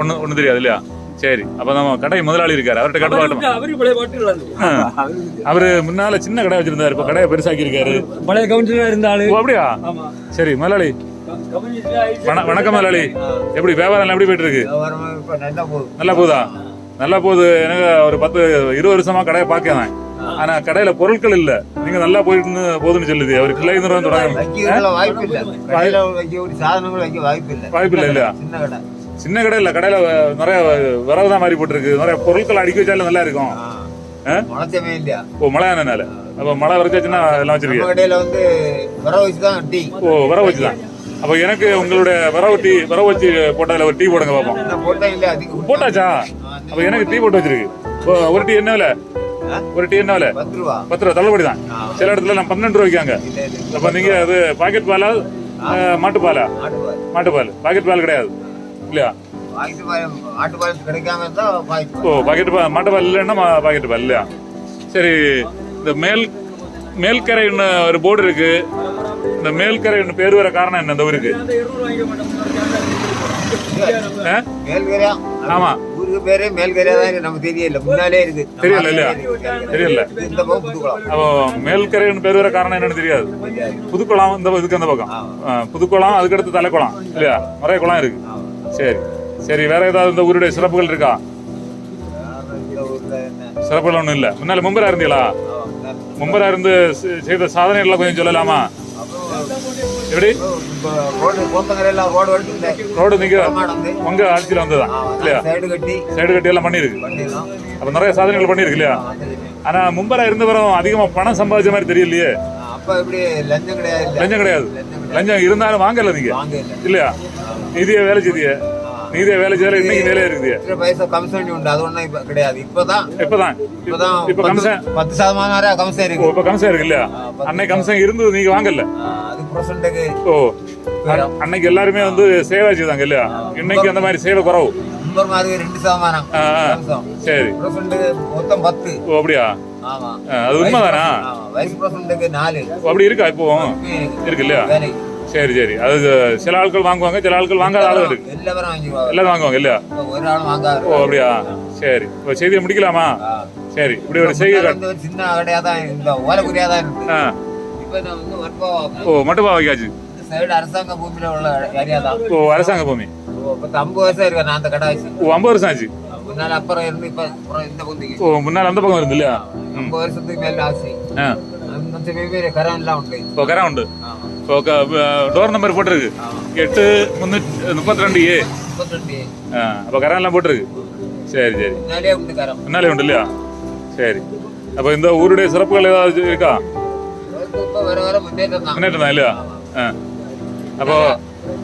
ஒண்ணு ஒண்ணு தெரியாது இல்லையா? சரி அப்ப நம்ம கடை முதலாளி இருக்காரு. அவர்கிட்ட கடை பாட்டோம். அவரு பழைய பாட்டு அவரு முன்னால சின்ன கடை வச்சிருந்தாரு. இப்ப கடையை பெருசாக்கி இருக்காரு பழைய கவுன்சிலரா இருந்த ஆளு ஓ அப்படியா? ஆமா. சரி முதலாளி. வணக்கம் முதலாளி. எப்படி வியாபாரம் எல்லாம் எப்படி போயிட்டு இருக்கு நல்லா போகுதா? நல்லா போகுது. எனக்கு ஒரு பத்து இருபது வருஷமா கடையை பார்க்கிறேன். ஆனா கடையில பொருட்கள் இல்ல. நீங்க நல்லா போயிட்டு போகுதுன்னு சொல்லுது. அவர் கிளை தொடங்க வைக்கிறதுல வாய்ப்பு இல்ல. வாய்ப்பு இல்ல. இல்லையா? சின்ன கடை. சின்ன கடை இல்ல. கடையில நிறைய விரவு தான் மாறி போட்டுருக்கு. நிறைய பொருட்கள் அடுக்கி வச்சாலும் நல்லா இருக்கும். ஓ மழை ஆனதுனால அப்ப மழை வரைச்சாச்சுன்னா எல்லாம் வச்சிருக்கீங்க. கடையில வந்து வர வச்சுதான் டீ. ஓ வரவு வச்சுதான் அப்ப எனக்கு உங்களுடைய வரவு டீ வரவு வச்சு போட்டதுல ஒரு டீ போடுங்க பாப்போம். போட்டாச்சா? அப்ப எனக்கு டீ போட்டு வச்சிருக்கு. ஒரு டீ என்ன விலை? ஒரு டீ என்ன விலை பத்து ரூபா தள்ளுபடி தான். சில இடத்துல நான் பன்னெண்டு ரூபா வைக்காங்க இல்ல இல்ல அப்ப நீங்க அது பாக்கெட் பாலா? மாட்டுப்பாலா மாட்டுப்பால் பாக்கெட் பால் கிடையாது. இல்லையா? ஓ பாக்கெட் பால். மாட்டுப்பால் இல்லைன்னா பாக்கெட் பால் இல்லையா? சரி இந்த மேல் மேல்கரைன்னு ஒரு போர்டு இருக்கு. இந்த மேல்கரைன்னு பேர் வர காரணம் என்ன இந்த ஊருக்கு? ஆமா. ஊருக்கு பேரே மேல்கரையா தான் நமக்கு தெரியல. முன்னாலே இருக்கு. தெரியல இல்லையா? தெரியல. இந்த பக்கம் புதுக்குளம். அப்போ மேல்கரைன்னு பேர் வர காரணம் என்னன்னு தெரியாது. புதுக்குளம் இந்த இதுக்கு அந்த பக்கம். புதுக்குளம் அதுக்கடுத்து தலைக்குளம் இல்லையா? நிறைய குளம் இருக்கு. சரி. சரி வேற ஏதாவது இந்த ஊருடைய சிறப்புகள் இருக்கா? சிறப்புகள் ஒன்றும் இல்லை. முன்னால மும்பரா இருந்தீங்களா. மும்பரா இருந்து செய்த சாதனைகள்லாம் கொஞ்சம் சொல்லலாமா? எப்படி ரோடு நீங்க உங்க ஆட்சியில் வந்ததா இல்லையா சைடு கட்டி எல்லாம் பண்ணிடலாம் அப்ப நிறைய சாதனைகள் பண்ணியிருக்கு இல்லையா ஆனா மும்பரா இருந்த வரும் அதிகமா பணம் சம்பாதிச்ச மாதிரி தெரியலையே லஞ்சம் கிடையாது லஞ்சம் இருந்தாலும் வாங்கல நீங்க இல்லையா நீதியா வேலை செய்திய நீதியா வேலை செய்யல இன்னைக்கு வேலையா இருக்குது பைசா கமிஷன் உண்டு. அது ஒண்ணும் இப்ப கிடையாது. இப்பதான் இப்பதான். இப்பதான் இப்ப கமிஷன் பத்து சதமானம் வரை கமிஷன் இருக்கு. இப்ப கம்சம் இருக்கு இல்லையா? அன்னைக்கு கம்சம் இருந்தது நீங்க வாங்கல? அது பர்சன்ட்டுக்கு ஓ அன்னைக்கு எல்லாருமே வந்து சேவை செய்தாங்க இல்லையா? இன்னைக்கு அந்த மாதிரி சேவை குறவு. ரெண்டு சதமானம். கமிஷன் சரி. மொத்தம் பத்து. ஓ அப்படியா? அது உண்மைதானா? வைஸ் பர்சன்ட்டுக்கு நாலு. அப்படி இருக்கா இப்போ? இருக்கு. இல்லையா? சரி சரி. அது சில ஆட்கள் வாங்குவாங்க சில ஆட்கள் வாங்காத ஆளும் இருக்கு. எல்லாரும் வாங்குவாங்க இல்லையா? ஓ அப்படியா? சரி. இப்போ செய்தியை முடிக்கலாமா? சரி. இப்படி ஒரு செய்தி சின்ன கடையா தான் இந்த ஓலக்குரியா தான் இருக்கு ஓ மட்டுப்பா வைக்காச்சு இந்த சைடு அரசாங்க பூமியில உள்ள ஏரியா தான் ஓ அரசாங்க பூமி. ஓ, ஐம்பது வருஷம் இருக்கு நான் அந்த கடை ஓ ஐம்பது வருஷம் ஆச்சு. முன்னால அப்புறம் இருந்து இப்ப இந்த புந்திக்கு ஓ முன்னால் அந்த பக்கம் இருந்து இல்லையா? ஐம்பது வருஷத்துக்கு மேல ஆச்சு. அந்த கரம் எல்லாம் உண்டு. கரம் இப்போ டோர் நம்பர் போட்டிருக்கு. எட்டு முன்னூற்றி முப்பத்தி ரெண்டு ஏ. ஆ அப்போ கரம் எல்லாம் போட்டிருக்கு. சரி சரி. முன்னாலே உண்டு இல்லையா? சரி. அப்போ இந்த ஊருடைய சிறப்புகள் ஏதாவது இருக்கா? முன்னேற்றம் இல்லையா? ஆ. அப்போ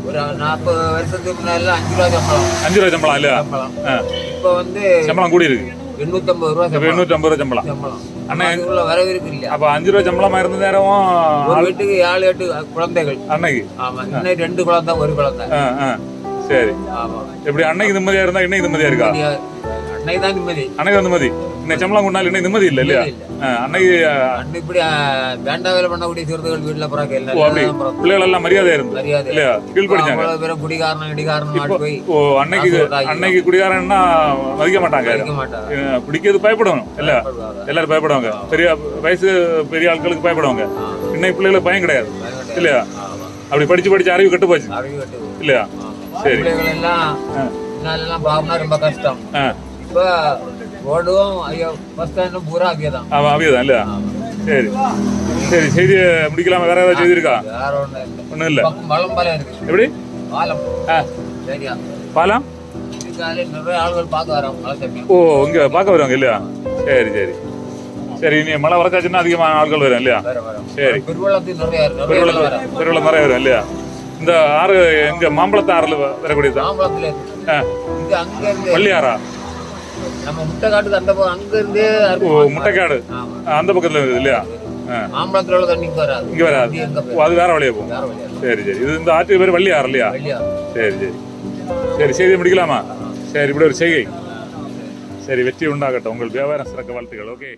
ஒரு நாற்பது வருஷத்துக்கு முன்னால அஞ்சு ரூபா சம்பளம். அஞ்சு ரூபா சம்பளம் இல்லையா? இப்ப வந்து சம்பளம் கூடி இருக்கு எண்ணூத்தி ஐம்பது ரூபா இப்போ சம்பளம். எண்ணூற்றி ஐம்பது ரூபா சம்பளம். சம்பளம். அண்ணா, அதுக்குள்ள வரவு இருக்கு இல்லையா அப்போ அஞ்சு ரூபா சம்பளமா இருந்த நேரமும் ஒரு வீட்டுக்கு ஏழு எட்டு குழந்தைகள். அன்னைக்கு? ஆமா இன்னும் ரெண்டு குழந்தை ஒரு குழந்தை. சரி. ஆமா. எப்படி அன்னைக்கு நிம்மதியா இருந்தா இன்னைக்கு நிம்மதியா இருக்கா. அன்னைக்கு தான் நிம்மதி. அன்னைக்கு நிம்மதி. இன்னைக்கு சம்பளம் கொண்டாலும் இன்னைக்கு நிம்மதி இல்லை இல்லையா? அன்னைக்கு ஆ, அன்னை இப்படி வேண்டாம் வேலை பண்ணக்கூடிய சிறுத்தைகள் வீட்டுல பிறகு அப்படி. பிள்ளைகள் எல்லாம் மரியாதை இருந்து மரியாதை. இல்லையா? கீழ் படிச்சாங்க. அவ்வளவு பேரும் குடிகாரன் இடிகாரன் ஆட்டு போய் ஓ அன்னைக்கு. அன்னைக்கு குடிகாரன்னா மதிக்க மாட்டாங்க வைக்க மாட்டாங்க. ஆ, குடிக்கிறது பயப்படணும் இல்ல எல்லாரும் பயப்படுவாங்க. பெரிய வயசு பெரிய ஆட்களுக்கு பயப்படுவாங்க. இன்னைக்கு பிள்ளைகளுக்கு பயம் கிடையாது இல்லையா. அப்படி படிச்சு படிச்சு அறிவு கெட்டு போச்சு அறிவு கட்டு இல்லையா? சரி. எல்லாம் ரொம்ப கஷ்டம். இப்ப ரோடும் ஐயோ பஸ் ஸ்டாண்டும் பூரா அங்கே தான் ஆமா அவியதான் இல்லையா சரி சரி செய்தியை முடிக்கலாமா வேற ஏதாவது செய்தி இருக்கா வேற ஒண்ணும் இல்லை ஒண்ணும் இல்ல பழம் பாலம் இருக்கு எப்படி பாலம் ஆ சரியா பாலம் நிறைய ஆளுகள் பார்க்க வரோம் ஓ இங்க பார்க்க வருவாங்க இல்லையா சரி சரி சரி இனி மழை வரச்சாச்சுன்னா அதிகமான ஆட்கள் வரும் இல்லையா சரி பெருவெள்ளம் பெருவெள்ளம் நிறைய வரும் இந்த ஆறு எங்க மாம்பழத்து ஆறுல வரக்கூடியது மாம்பழத்துல நம்ம முட்டை காட்டுக்கு அந்த பக்கம் அங்க இருந்தே ஓ முட்டைக்காடு. அந்த பக்கத்துல இருக்குது இல்லையா? மாம்பழத்துல உள்ள தண்ணி இங்க வராது. இங்க வராது. அது வேற வழியா போகும். சரி சரி. இது இந்த ஆற்று பேர் வள்ளி ஆறு இல்லையா? சரி சரி. சரி செய்தி முடிக்கலாமா? சரி இப்படி ஒரு செய்கை. சரி வெற்றி உண்டாகட்டும். உங்கள் வியாபாரம் சிறக்க வாழ்த்துக்கள். ஓகே